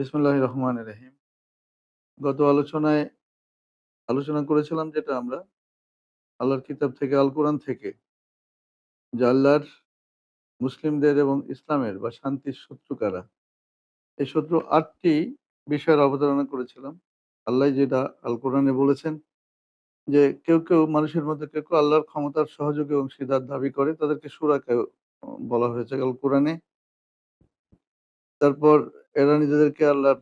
বিসমুল্লাহ রহমান রহিম। গত আলোচনায় আলোচনা করেছিলাম যেটা আমরা আল্লাহর কিতাব থেকে, আল কোরআন থেকে, যে আল্লাহর মুসলিমদের এবং ইসলামের বা শান্তির শত্রু কারা? এই শত্রু আটটি বিষয়ের অবতারণা করেছিলাম। আল্লাহ যেটা আল কোরআনে বলেছেন যে, কেউ কেউ মানুষের মধ্যে, কেউ কেউ আল্লাহর ক্ষমতার সহযোগী অংশীদার দাবি করে। তাদেরকে সুরাকে বলা হয়েছে আল কোরআনে। তারপর এরা নিজেদেরকে আল্লাহর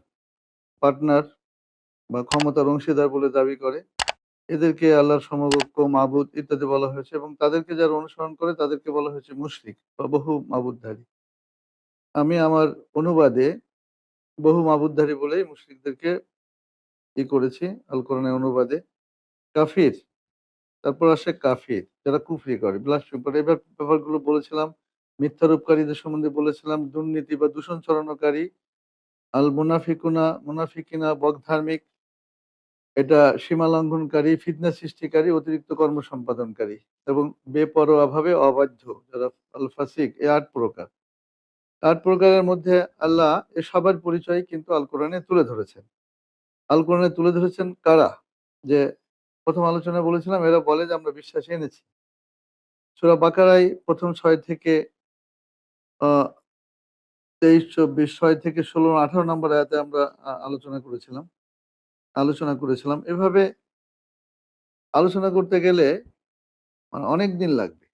পার্টনার বা ক্ষমতার অংশীদার বলে দাবি করে। এদেরকে আল্লাহর সমকক্ষ, মাবুদ ইত্যাদি বলা হয়েছে এবং তাদেরকে যারা অনুসরণ করে তাদেরকে বলা হয়েছে মুশরিক বা বহু মাবুদধারী। আমি আমার অনুবাদে বহু মাবুদধারী বলেই মুশরিকদেরকে ই করেছি আল কোরআনের অনুবাদে। কাফির, তারপর আসে কাফির, যারা কুফরি করে ব্লাস্টিং করে। এবার ব্যাপারগুলো বলেছিলাম মিথ্যারূপকারীদের সম্বন্ধে বলেছিলাম, দুর্নীতি বা দূষণ ছড়ানোকারী আল মুনাফিকুনা মুনাফিকিনা বকধার্মিক, এটা সীমা লঙ্ঘনকারী ফিতনা সৃষ্টিকারী, অতিরিক্ত কর্ম সম্পাদনকারী এবং বেপরোয়াভাবে অবাধ্য যারা আল ফাসিক এই আট প্রকার। আট প্রকারের মধ্যে আল্লাহ এ সবার পরিচয় কিন্তু আল কোরআনে তুলে ধরেছেন। আল কোরআনে তুলে ধরেছেন কারা? যে প্রথম আলোচনায় বলেছিলাম, এরা বলে যে আমরা বিশ্বাস এনেছি। সুরা বাকারাই প্রথম ছয় থেকে তেইশ, চব্বিশ, ছয় থেকে ষোলো, আঠারো নম্বর আয়াতে আমরা আলোচনা করেছিলাম। আলোচনা করেছিলাম। এভাবে আলোচনা করতে গেলে মানে অনেক দিন লাগবে।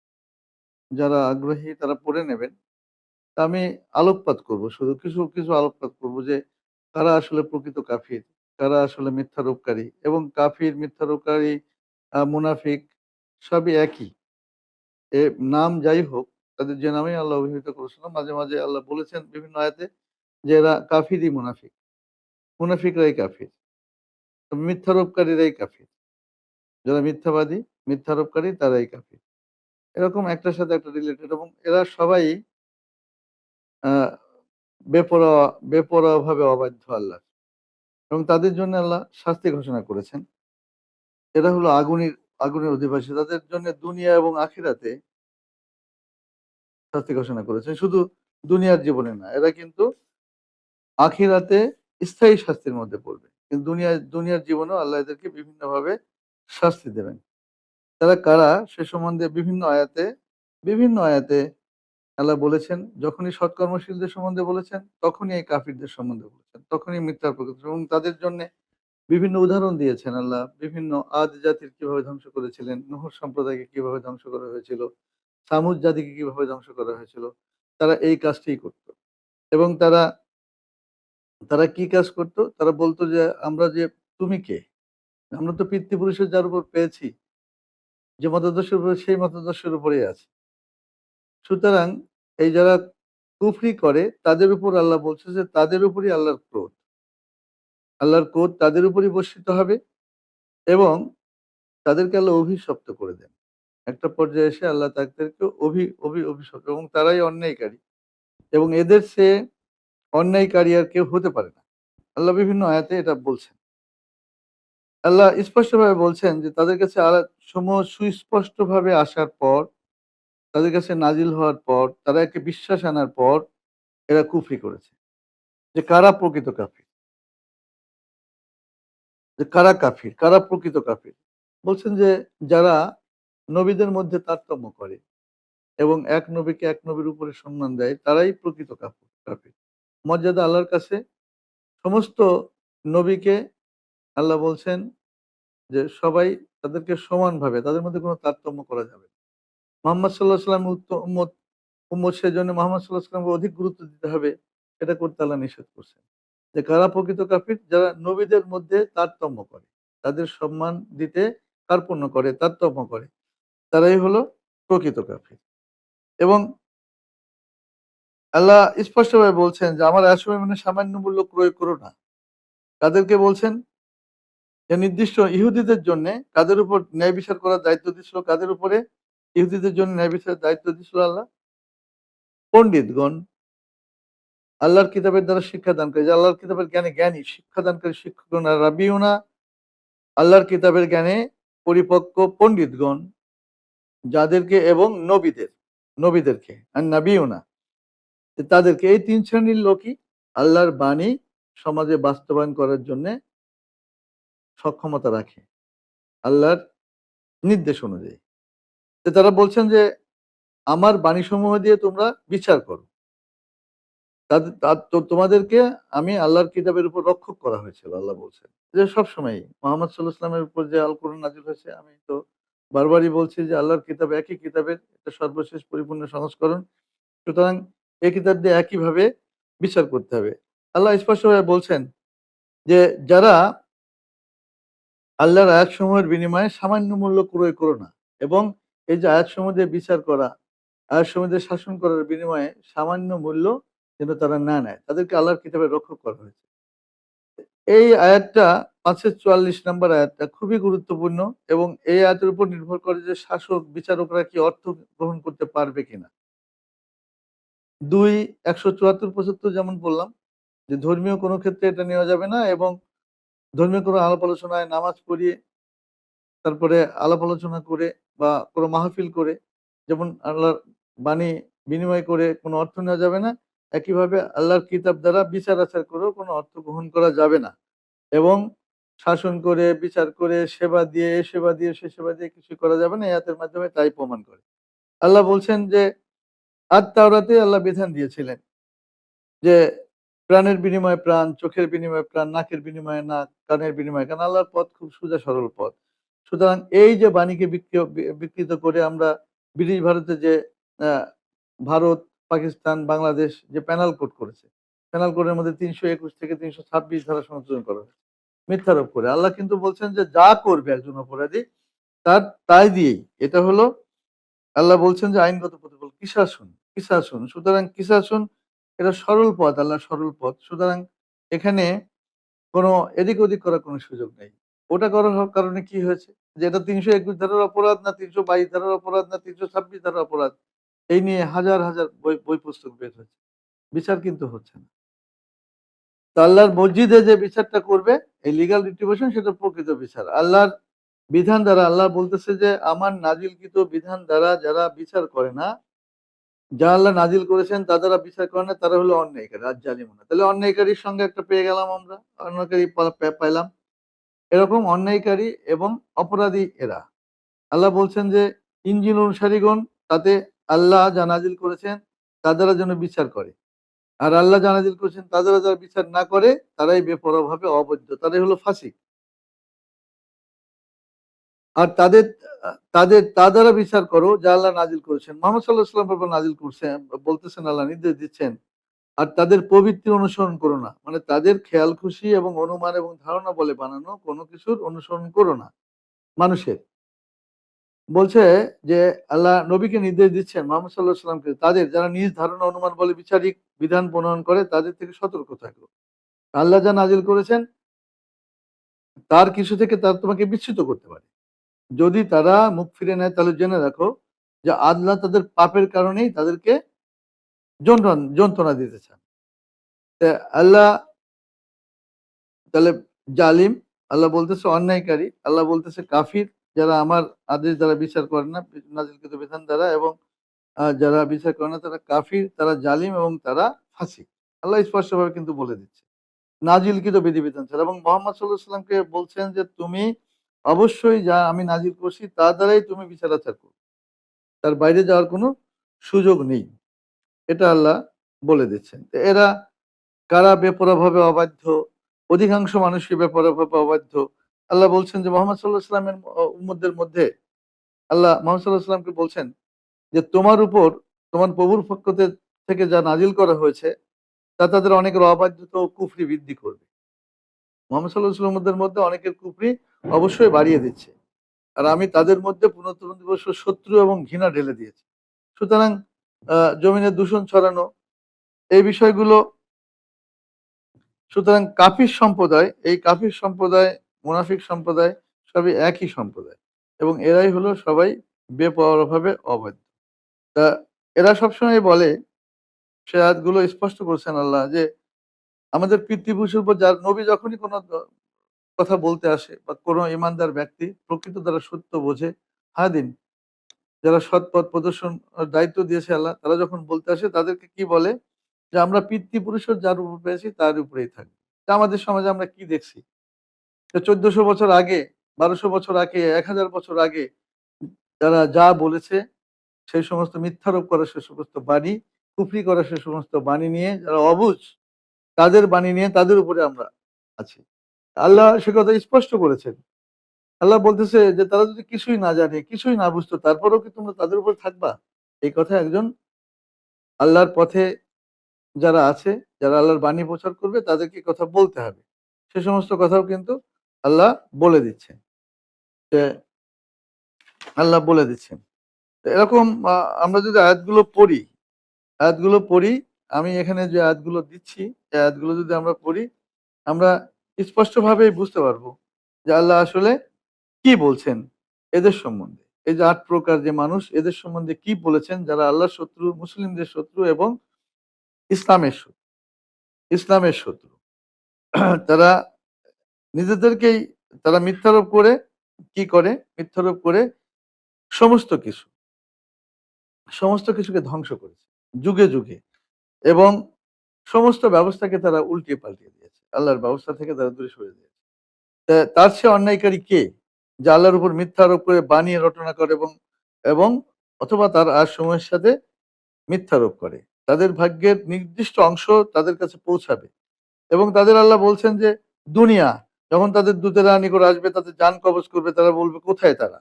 যারা আগ্রহী তারা পড়ে নেবেন। আমি আলোকপাত করব শুধু। কিছু কিছু আলোকপাত করব যে কারা আসলে প্রকৃত কাফির? কারা আসলে মিথ্যারোপকারী? এবং কাফির, মিথ্যারোপকারী মুনাফিক সবই একই। এ, নাম যাই হোক তাদের যে নামে আল্লাহ অভিহিত করেছিলাম। মাঝে মাঝে আল্লাহ বলেছেন বিভিন্ন আয়াতে যে এরা কাফিরই মুনাফিক। মুনাফিকরাই কাফির। মিথ্যারোপকারীরাই কাফির। যারা মিথ্যাবাদী, মিথ্যারোপকারী তারাই কাফির। এরকম একটার সাথে একটা রিলেটেড এবং এরা সবাই বেপরোয়া বেপরোয়া ভাবে অবাধ্য আল্লাহ। এবং তাদের জন্য আল্লাহ শাস্তি ঘোষণা করেছেন। এরা হলো আগুনের আগুনের অধিবাসী। তাদের জন্য দুনিয়া এবং আখিরাতে শাস্তি ঘোষণা করেছেন শুধু দুনিয়ার জীবনে না, এরা কিন্তু আখিরাতে স্থায়ী শাস্তির মধ্যে পড়বে। কিন্তু দুনিয়া, দুনিয়ার জীবনেও আল্লাহ এদেরকে বিভিন্নভাবে শাস্তি দেবেন। তারা কারা? সে সম্বন্ধে বিভিন্ন আয়াতে বিভিন্ন আয়াতে আল্লাহ বলেছেন, যখনই সৎকর্মশীলদের সম্বন্ধে বলেছেন, তখনই এই কাফিরদের সম্বন্ধে বলেছেন, তখনই মিথ্যার প্রকৃতি এবং তাদের জন্য বিভিন্ন উদাহরণ দিয়েছেন আল্লাহ। বিভিন্ন আদ জাতির কীভাবে ধ্বংস করেছিলেন, নহর সম্প্রদায়কে কীভাবে ধ্বংস করা হয়েছিল সামুদ জাতিকে কীভাবে ধ্বংস করা হয়েছিল, তারা এই কাজটিই করত। এবং তারা তারা কি কাজ করত? তারা বলতো যে, আমরা যে, তুমি কে? আমরা তো পিতৃপুরুষের যার উপর পেয়েছি, যে মতাদর্শের উপর, সেই মতাদর্শের উপরেই আছে। সুতরাং এই যারা কুফরি করে, তাদের উপর আল্লাহ বলছে যে, তাদের উপরই আল্লাহর ক্রোধ। আল্লাহর ক্রোধ তাদের উপরই বর্ষিত হবে এবং তাদেরকে আল্লাহ অভিশপ্ত করে দেন। একটা পর্যায়ে এসে আল্লাহ তাদেরকে অভি অভি অভিশপ্ত এবং তারাই অন্যায়কারী। এবং এদের সে অন্যায়কারী আর কেউ হতে পারে না। আল্লাহ বিভিন্ন আয়াতে এটা বলছেন। আল্লাহ স্পষ্টভাবে বলছেন যে, তাদের কাছে সমূহ সুস্পষ্টভাবে আসার পর, তাদের কাছে নাজিল হওয়ার পর, তারা একে বিশ্বাস আনার পর, এরা কুফরি করেছে। যে কারা প্রকৃত কাফির? যে কারা কাফির? কারা প্রকৃত কাফির? বলছেন যে, যারা নবীদের মধ্যে তারতম্য করে এবং এক নবীকে এক নবীর উপরে সম্মান দেয়, তারাই প্রকৃত কাফির মর্যাদা আল্লাহর কাছে। সমস্ত নবীকে আল্লাহ বলছেন যে সবাই তাদেরকে সমানভাবে, তাদের মধ্যে কোনো তারতম্য করা যাবে মোহাম্মদ সাল্লাহ সাল্লাম উম্মত উম্মত সেজন্য মোহাম্মদ সাল্লাহ সাল্লামকে অধিক গুরুত্ব দিতে হবে, এটা করতে আল্লাহ নিষেধ করছেন। যে কারা প্রকৃত কাফির? যারা নবীদের মধ্যে তারতম্য করে, তাদের সম্মান দিতে কার্পণ্য করে, তারতম্য করে। তারাই হলো প্রকৃত কাফির। এবং আল্লাহ স্পষ্টভাবে বলছেন যে, আমার আসলে মানে সামান্য মূল্য ক্রয় করো না। তাদেরকে বলছেন যে, নির্দিষ্ট ইহুদিদের জন্য কাদের উপর ন্যায় বিচার করার দায়িত্ব দিছিল কাদের উপরে ইহুদিদের জন্য ন্যায় বিচারের দায়িত্ব দিছিল আল্লাহ? পণ্ডিতগণ আল্লাহর কিতাবের দ্বারা শিক্ষা দানকারী যে আল্লাহর কিতাবের জ্ঞানে জ্ঞানী, শিক্ষা দানকারী শিক্ষকগণ আর রাবিউনা, আল্লাহর কিতাবের জ্ঞানে পরিপক্ক পণ্ডিতগণ যাদেরকে এবং নবীদের, নবীদেরকে, আর নাবিউনা। তাদেরকে এই তিন শ্রেণির লোকই আল্লাহর বাণী সমাজে বাস্তবায়ন করার জন্যে সক্ষমতা রাখে, আল্লাহর নির্দেশ অনুযায়ী। তো তারা বলছেন যে, আমার বাণীসমূহ দিয়ে তোমরা বিচার করো। তাদের তোমাদেরকে আমি আল্লাহর কিতাবের উপর রক্ষক করা হয়েছিল, আল্লাহ বলছেন। যে সবসময় মোহাম্মদ সাল্লাহ ইসলামের উপর যে আল কোরআন নাজিল হয়েছে, আমি তো বারবারই বলছি যে আল্লাহর কিতাব একই কিতাবের এটা সর্বশেষ পরিপূর্ণ সংস্করণ। সুতরাং এই কিতাব দিয়ে একইভাবে বিচার করতে হবে। আল্লাহ স্পষ্টভাবে বলছেন যে যারা আল্লাহর আয়াতসমূহের বিনিময়ে সামান্য মূল্য ক্রয় করো না এবং এই যে আয়াতসমূহ দিয়ে বিচার করা, আয়াতসমূহ দিয়ে শাসন করার বিনিময়ে সামান্য মূল্য যেন তারা না নেয়, তাদেরকে আল্লাহর কিতাবে রক্ষক করা হয়েছে। এই আয়াতটা পাঁচশো চুয়াল্লিশ নম্বর আয়াতটা খুবই গুরুত্বপূর্ণ এবং এই আয়াতের উপর নির্ভর করে যে শাসক, বিচারকরা কি অর্থ গ্রহণ করতে পারবে কিনা। দুই, একশো চুয়াত্তর পঁচাত্তর যেমন বললাম, যে ধর্মীয় কোনো ক্ষেত্রে এটা নেওয়া যাবে না এবং ধর্মীয় কোনো আলাপ আলোচনায় নামাজ পড়িয়ে তারপরে আলাপ আলোচনা করে বা কোনো মাহফিল করে, যেমন আল্লাহর বাণী বিনিময় করে কোনো অর্থ নেওয়া যাবে না, একইভাবে আল্লাহর কিতাব দ্বারা বিচার আচার করেও কোনো অর্থ গ্রহণ করা যাবে না। এবং শাসন করে, বিচার করে, সেবা দিয়ে সেবা দিয়ে, সে সেবা দিয়ে কিছু করা যাবে না এয়াতের মাধ্যমে তাই প্রমাণ করে। আল্লাহ বলছেন যে আর তাওরাতে আল্লাহ বিধান দিয়েছিলেন যে, প্রাণের বিনিময়ে প্রাণ, চোখের বিনিময়ে প্রাণ, নাকের বিনিময়ে নাক, কানের বিনিময়ে কারণ আল্লাহর পথ খুব সোজা সরল পথ। সুতরাং এই যে বাণীকে বিকৃত করে আমরা ব্রিটিশ ভারতে যে ভারত, পাকিস্তান, বাংলাদেশ যে প্যানাল কোড করেছে প্যানাল কোডের মধ্যে তিনশো একুশ থেকে তিনশো ছাব্বিশ ধারা সংশোধন করা হয়েছে। মিথ্যারোপ করে। আল্লাহ কিন্তু বলছেন যে, যা করবে একজন অপরাধী, তার, তাই দিয়েই। এটা হলো, আল্লাহ বলছেন যে, আইনগত প্রতিফল। কিসাসুন কিসাসুন সুতরাং কিসাসুন এটা সরল পথ, আল্লাহ সরল পথ। সুতরাং এখানে কোনো এদিক ওদিক করার কোনো সুযোগ নেই। ওটা করার কারণে কি হয়েছে? যে, এটা তিনশো একুশ ধারার অপরাধ না তিনশো বাইশ ধারার অপরাধ না তিনশো ছাব্বিশ ধারার অপরাধ? এই নিয়ে হাজার হাজার বই বই পুস্তক বের হয়েছে। বিচার কিন্তু হচ্ছে না। আল্লাহর মসজিদে যে বিচারটা করবে, এই লিগাল রিট্রিবিউশন সেটা প্রকৃত বিচার। আল্লাহর বিধান দ্বারা, আল্লাহ বলতেছে যে, আমার নাজিলকৃত বিধান দ্বারা যারা বিচার করে না যা আল্লাহ নাজিল করেছেন তা দ্বারা বিচার করে না, তারা হলো অন্যায়কারী, আর জালিমনা তাহলে অন্যায়কারীর সঙ্গে একটা পেয়ে গেলাম আমরা, অন্যায়কারী পাইলাম। এরকম অন্যায়কারী এবং অপরাধী এরা। আল্লাহ বলছেন যে, ইঞ্জিন অনুসারীগণ, তাতে আল্লাহ যা নাজিল করেছেন তা দ্বারা যেন বিচার করে। আর আল্লাহ যা নাজিল করেছেন তা দ্বারা যারা বিচার না করে, তারাই বেপরোয়াভাবে অবৈধ। তারাই হলো ফাসিক আর তাদের তাদের তা দ্বারা বিচার করো, যা আল্লাহ নাজিল করেছেন। মোহাম্মদ সাল্লাহ সাল্লাম ব্যাপার নাজিল করছেন বলতেছেন আল্লাহ, নির্দেশ দিচ্ছেন। আর তাদের পবিত্র অনুসরণ করো না। মানে তাদের খেয়াল খুশি এবং অনুমান এবং ধারণা বলে বানানো কোনো কিছুর অনুসরণ করো না মানুষের। বলছে যে, আল্লাহ নবীকে নির্দেশ দিচ্ছেন, মোহাম্মদ সাল্লাহ সাল্লামকে তাদের যারা নিজ ধারণা, অনুমান, বলে বিচারিক বিধান প্রণয়ন করে, তাদের থেকে সতর্ক থাকো। আল্লাহ যা নাজিল করেছেন, তার কিছু থেকে তার তোমাকে বিচ্যুত করতে পারে। যদি তারা মুখ ফিরে নেয়, তাহলে জেনে রাখো যে, আল্লাহ তাদের পাপের কারণেই তাদেরকে যন্ত্রণা দিতে চান। আল্লাহ তাহলে জালিম, আল্লাহ বলতেছে অন্যায়কারী, আল্লাহ বলতেছে কাফির যারা আমার আদেশ দ্বারা বিচার করে না, নাজিলকৃত বিধান দ্বারা এবং যারা বিচার করে না, তারা কাফির, তারা জালিম এবং তারা ফাঁসি আল্লাহ স্পষ্টভাবে কিন্তু বলে দিচ্ছে, নাজিলকৃত বিধিবিধান ছাড়া। এবং মোহাম্মদ সাল্লাহ সাল্লামকে বলছেন যে, তুমি অবশ্যই যা আমি নাজিল করছি, তা দ্বারাই তুমি বিচার আচার করো। তার বাইরে যাওয়ার কোনো সুযোগ নেই। এটা আল্লাহ বলে দিচ্ছেন। এরা কারা বেপরাভাবে অবাধ্য? অধিকাংশ মানুষই বেপরাভাবে অবাধ্য। আল্লাহ বলছেন যে মোহাম্মদ সাল্লাহ সাল্লামের উম্মদের মধ্যে আল্লাহ মোহাম্মদ সাল্লাহ সাল্লামকে বলছেন যে তোমার উপর, তোমার প্রভুর পক্ষ থেকে যা নাজিল করা হয়েছে, তা তাদের অনেকের অবাধ্যতা কুফরি বৃদ্ধি করবে। মোহাম্মদ সাল্লাহ সাল্লামদের মধ্যে অনেকের কুফরি অবশ্যই বাড়িয়ে দিচ্ছে। আর আমি তাদের মধ্যে পুনর্তরণ দিবস শত্রু এবং ঘৃণা ঢেলে দিয়েছি। সুতরাং জমিনে দূষণ ছড়ানো, এই বিষয়গুলো সুতরাং কাফির সম্প্রদায়, এই কাফির সম্প্রদায় মুনাফিক সম্প্রদায় সবই একই সম্প্রদায় এবং এরাই হলো সবাই বেপরভাবে অবৈধ। তা এরা সবসময় বলে, সে আয়াতগুলো স্পষ্ট করছেন আল্লাহ, যে আমাদের পিতৃপুরুষের উপর যার নবী যখনই কোনো কথা বলতে আসে বা কোনো ইমানদার ব্যক্তি প্রকৃত দ্বারা সত্য বোঝে, হাদিন যারা সৎ পথ প্রদর্শন, দায়িত্ব দিয়েছে আল্লাহ, তারা যখন বলতে আসে তাদেরকে কি বলে? যে আমরা পিতৃপুরুষের যার উপর পেয়েছি তার উপরেই থাকবে। আমাদের সমাজে আমরা কি দেখছি? চোদ্দশো বছর আগে, বারোশো বছর আগে, এক হাজার বছর আগে যারা যা বলেছে, সেই সমস্ত মিথ্যারোপ করা সে সমস্ত বাণী, কুফরি করা সে সমস্ত বাণী নিয়ে যারা অবুঝ তাদের বাণী নিয়ে তাদের উপরে আমরা আছি। আল্লাহ সে কথা স্পষ্ট করেছেন। আল্লাহ বলতেছে যে, তারা যদি কিছুই না জানে, কিছুই না বুঝতো, তারপরেও কি তোমরা তাদের উপর থাকবা? এই কথা একজন আল্লাহর পথে যারা আছে, যারা আল্লাহর বাণী প্রচার করবে, তাদেরকে কথা বলতে হবে। সে সমস্ত কথাও কিন্তু আল্লাহ বলে দিচ্ছেন। আল্লাহ বলে দিচ্ছেন। এরকম আমরা যদি আয়াতগুলো পড়ি আয়াতগুলো পড়ি, আমি এখানে যে আয়াতগুলো দিচ্ছি, এই আয়াতগুলো যদি আমরা পড়ি, আমরা স্পষ্টভাবেই বুঝতে পারব যে আল্লাহ আসলে কি বলছেন এদের সম্বন্ধে। এই যে আট প্রকার যে মানুষ, এদের সম্বন্ধে কি বলেছেন যারা আল্লাহর শত্রু, মুসলিমদের শত্রু এবং ইসলামের শত্রু ইসলামের শত্রু। তারা নিজেদেরকেই তারা মিথ্যারোপ করে কি করে? মিথ্যারোপ করে সমস্ত কিছু। সমস্ত কিছুকে ধ্বংস করেছে, যুগে যুগে। এবং সমস্ত ব্যবস্থাকে তারা উল্টিয়ে পাল্টিয়ে দিয়েছে। আল্লাহর ব্যবস্থা থেকে তারা দূরে সরে দিয়েছে তার সে অন্যায়কারী কে? যে আল্লাহর উপর মিথ্যা আরোপ করে বানিয়ে রটনা করে এবং এবং অথবা তার আর সময়ের সাথে মিথ্যারোপ করে। তাদের ভাগ্যের নির্দিষ্ট অংশ তাদের কাছে পৌঁছাবে। এবং তাদের আল্লাহ বলছেন যে, দুনিয়া যখন তাদের দূতেরা নিকট আসবে তাদের যান কবজ করবে তারা বলবে কোথায় তারা?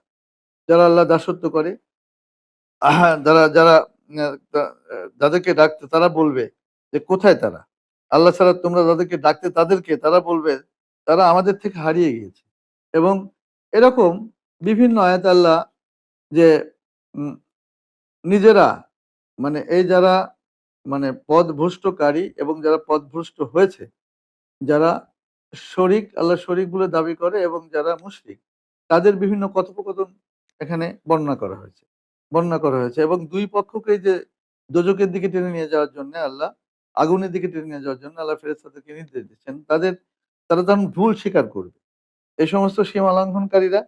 যারা আল্লাহ দাসত্ব করে যারা যারা আহ, যাদেরকে ডাকতে তারা বলবে যে কোথায় তারা? আল্লাহ ছাড়া তোমরা যাদেরকে ডাকতে তাদেরকে তারা বলবে তারা আমাদের থেকে হারিয়ে গিয়েছে। এবং এরকম বিভিন্ন আয়াত আল্লাহ যে নিজেরা মানে এই যারা মানে পদভ্রষ্টকারী এবং যারা পদভ্রষ্ট হয়েছে যারা শরিক, আল্লাহ শরিক বলে দাবি করে এবং যারা মুশরিক, তাদের বিভিন্ন কথোপকথন এখানে বর্ণনা করা হয়েছে, বর্ণনা করা হয়েছে এবং দুই পক্ষকে যে দোজকের দিকে টেনে নিয়ে যাওয়ার জন্য আল্লাহ আগুনের দিকে টেনে নিয়ে যাওয়ার জন্য আল্লাহ ফেরেস্তাদেরকে নির্দেশ দিচ্ছেন, তাদের, তারা তখন ভুল স্বীকার করবে। এই সমস্ত সীমা লঙ্ঘনকারীরা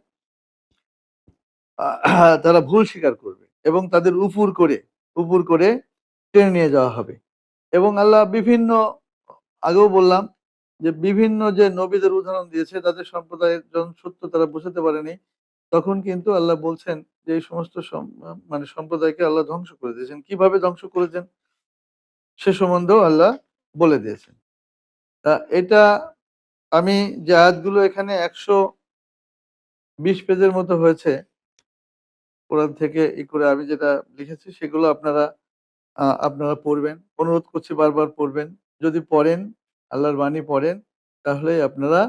তারা ভুল স্বীকার করবে এবং তাদের উপর করে, উপুর করে টেনে নিয়ে যাওয়া হবে এবং আল্লাহ বিভিন্ন, আগেও বললাম যে বিভিন্ন যে নবীদের উদাহরণ দিয়েছে তাদের সম্প্রদায়ের যখন সত্য তারা বুঝতে পারেনি, তখন কিন্তু আল্লাহ বলছেন যে এই সমস্ত সম- মানে সম্প্রদায়কে আল্লাহ ধ্বংস করে দিয়েছেন। কীভাবে ধ্বংস করেছেন? সে সম্বন্ধেও আল্লাহ বলে দিয়েছেন। তা এটা আমি যে আয়াতগুলো এখানে একশো বিশ পেজের মতো হয়েছে, কোরআন থেকে ই করে আমি যেটা লিখেছি সেগুলো আপনারা আপনারা পড়বেন। অনুরোধ করছি বারবার পড়বেন। যদি পড়েন আল্লাহর বাণী পড়েন, তাহলেই আপনারা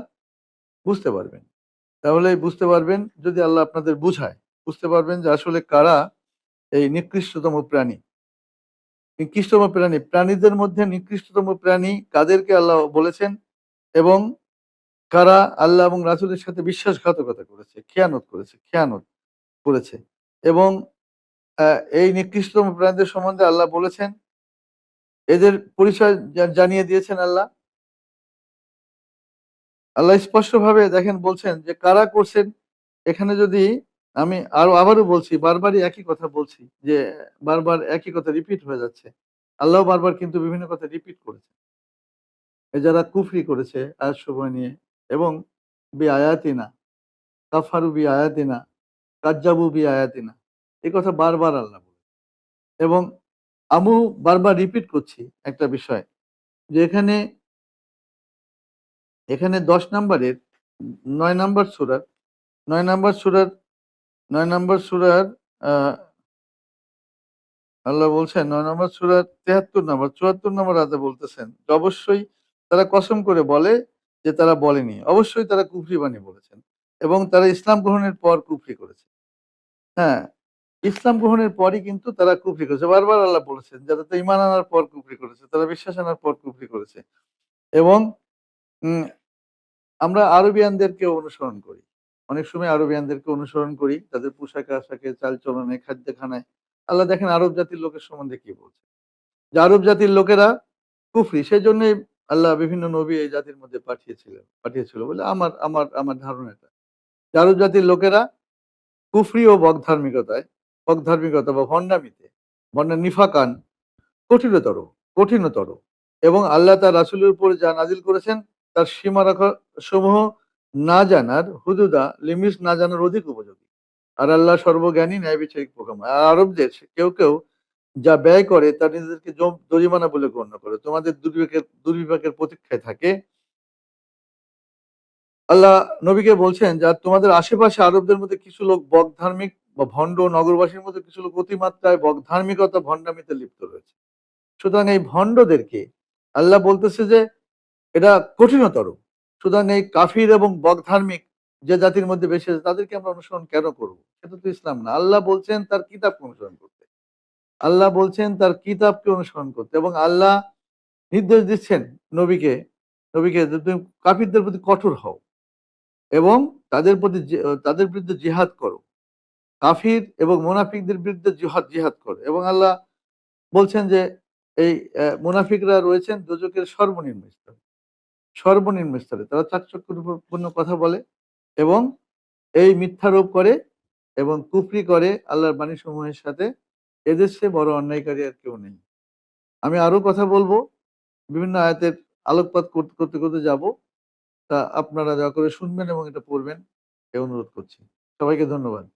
বুঝতে পারবেন। তাহলেই বুঝতে পারবেন যদি আল্লাহ আপনাদের বুঝায়। বুঝতে পারবেন যে আসলে কারা এই নিকৃষ্টতম প্রাণী। নিকৃষ্টতম প্রাণী, প্রাণীদের মধ্যে নিকৃষ্টতম প্রাণী কাদেরকে আল্লাহ বলেছেন এবং কারা আল্লাহ এবং রাসূলের সাথে বিশ্বাসঘাতকতা করেছে, খেয়ানত করেছে খেয়ানত করেছে এবং এই নিকৃষ্টতম প্রাণীদের সম্বন্ধে আল্লাহ বলেছেন। এদের পরিচয় জানিয়ে দিয়েছেন আল্লাহ। আল্লাহ স্পষ্টভাবে দেখেন বলছেন যে, কারা করছেন? এখানে যদি আমি আরও আবারও বলছি, বারবারই একই কথা বলছি যে, বারবার একই কথা রিপিট হয়ে যাচ্ছে। আল্লাহ বারবার কিন্তু বিভিন্ন কথা রিপিট করেছে যারা কুফরি করেছে আয়াত সময় নিয়ে, এবং বি আয়াতিনা কাফারু বি আয়াতিনা কাজ্জাবু বি আয়াতিনা এই কথা বারবার আল্লাহ বলে এবং আমু বারবার রিপিট করছি একটা বিষয় যে, এখানে এখানে দশ নম্বরের নয় নম্বর সুরার, নয় নম্বর সুরার, নয় নম্বর সুরার আল্লাহ বলছেন নয় নম্বর সুরার তেহাত্তর নম্বর, চুয়াত্তর নম্বর আদে বলতেছেন অবশ্যই তারা কসম করে বলে যে তারা বলেনি। অবশ্যই তারা কুফরি বাণী বলেছেন এবং তারা ইসলাম গ্রহণের পর কুফরি করেছে। হ্যাঁ ইসলাম গ্রহণের পরই কিন্তু তারা কুফরি করেছে। বারবার আল্লাহ বলেছেন যারা তো ইমান আনার পর কুফরি করেছে, তারা বিশ্বাস আনার পর কুফরি করেছে। এবং আমরা আরবিয়ানদেরকে অনুসরণ করি। অনেক সময় আরবিয়ানদেরকে অনুসরণ করি, তাদের পোশাক আশাকে চালচলনে খাদ্য খানায় আল্লাহ দেখেন আরব জাতির লোকের সম্বন্ধে কি বলছে। যে আরব জাতির লোকেরা কুফরি সেই জন্যই আল্লাহ বিভিন্ন নবী এই জাতির মধ্যে পাঠিয়েছিলেন, পাঠিয়েছিল বলে আমার আমার আমার ধারণা এটা। যে আরব জাতির লোকেরা কুফরি ও বকধার্মিকতায় বকধার্মিকতা বা ভণ্ডামিতে, ভণ্ডা নিফাকান, কঠিনতর কঠিনতর এবং আল্লাহ তার রাসুলের উপর যা নাজিল করেছেন তার সীমারেখা সমূহ না জানার হুদুদা লিমিটস না জানার অধিক উপযোগী। আর আল্লাহ সর্বজ্ঞানী ন্যায় বিচারিক প্রোগ্রাম আর আরবদের কেউ কেউ যা ব্যয় করে তা নিজেদেরকে জরিমানা বলে গণ্য করে। তোমাদের দুর্বিবেকের দুর্বিবেকের প্রতীক্ষায় থাকে। আল্লাহ নবীকে বলছেন যা তোমাদের আশেপাশে আরবদের মধ্যে কিছু লোক বকধার্মিক বা ভণ্ড নগরবাসীর মধ্যে কিছু লোক অতিমাত্রায় বকধার্মিকতা ভণ্ডামিতে লিপ্ত রয়েছে। সুতরাং এই ভণ্ডদেরকে আল্লাহ বলতেছে যে এটা কঠিনতর। সুতরাং এই কাফির এবং বকধার্মিক যে জাতির মধ্যে বেশি আছে, তাদেরকে আমরা অনুসরণ কেন করব? সেটা তো ইসলাম না। আল্লাহ বলছেন তার কিতাবকে অনুসরণ করতে। আল্লাহ বলছেন তার কিতাবকে অনুসরণ করতে এবং আল্লাহ নির্দেশ দিচ্ছেন নবীকে নবীকে তুমি কাফিরদের প্রতি কঠোর হও এবং তাদের প্রতি তাদের বিরুদ্ধে জিহাদ করো। কাফির এবং মোনাফিকদের বিরুদ্ধে জিহাদ জিহাদ করো এবং আল্লাহ বলছেন যে এই মুনাফিকরা রয়েছেন দুজকের সর্বনিম্ন স্তরে। সর্বনিম্ন স্তরে। তারা চাকচক্যপূর্ণ কথা বলে এবং এই মিথ্যারোপ করে এবং কুফরি করে আল্লাহর বাণী সমূহের সাথে এদেশে বড় অন্যায়কারী আর কেউ নেই। আমি আরও কথা বলব। বিভিন্ন আয়াতের আলোকপাত করতে করতে করতে যাব। তা আপনারা দয়া করে শুনবেন এবং এটা পড়বেন। এই অনুরোধ করছি। সবাইকে ধন্যবাদ।